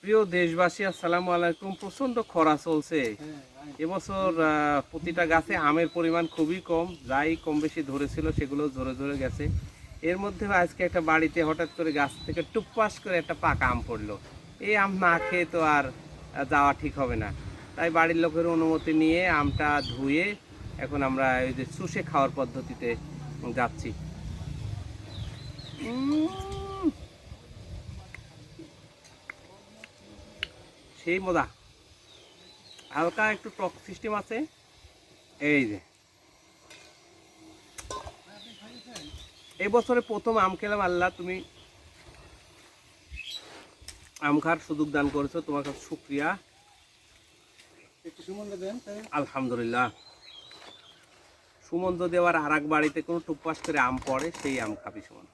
প্রিয় দেশবাসী, আসসালামু আলাইকুম। প্রচণ্ড খরা চলছে। এবছর প্রতিটা গাছে আমের পরিমাণ খুবই কম, যাই কম বেশি ধরেছিল, সেগুলো ঝরে ঝরে গেছে। এর মধ্যে আজকে একটা বাড়িতে হঠাৎ করে গাছ থেকে টুপ্পাস করে একটা পাকা আম পড়ল। এই আম না খেয়ে তো আর যাওয়া ঠিক হবে না। তাই বাড়ির লোকের অনুমতি নিয়ে আমটা ধুয়ে এখন আমরা ওই যে চুষে খাওয়ার পদ্ধতিতে যাচ্ছি। সেই মজা। হালকা একটু টক সিস্টেম আছে। এই যে। এই বছরে প্রথম আম খেলাম আল্লাহ তুমি আম খার সুযোগ দান করেছ তোমার কাছে শুক্রিয়া। আলহামদুলিল্লাহ। সুমন্ত দেওয়ার আর এক বাড়িতে কোনো টুপ্পাস করে আম পড়ে সেই আম খাবি সুমন।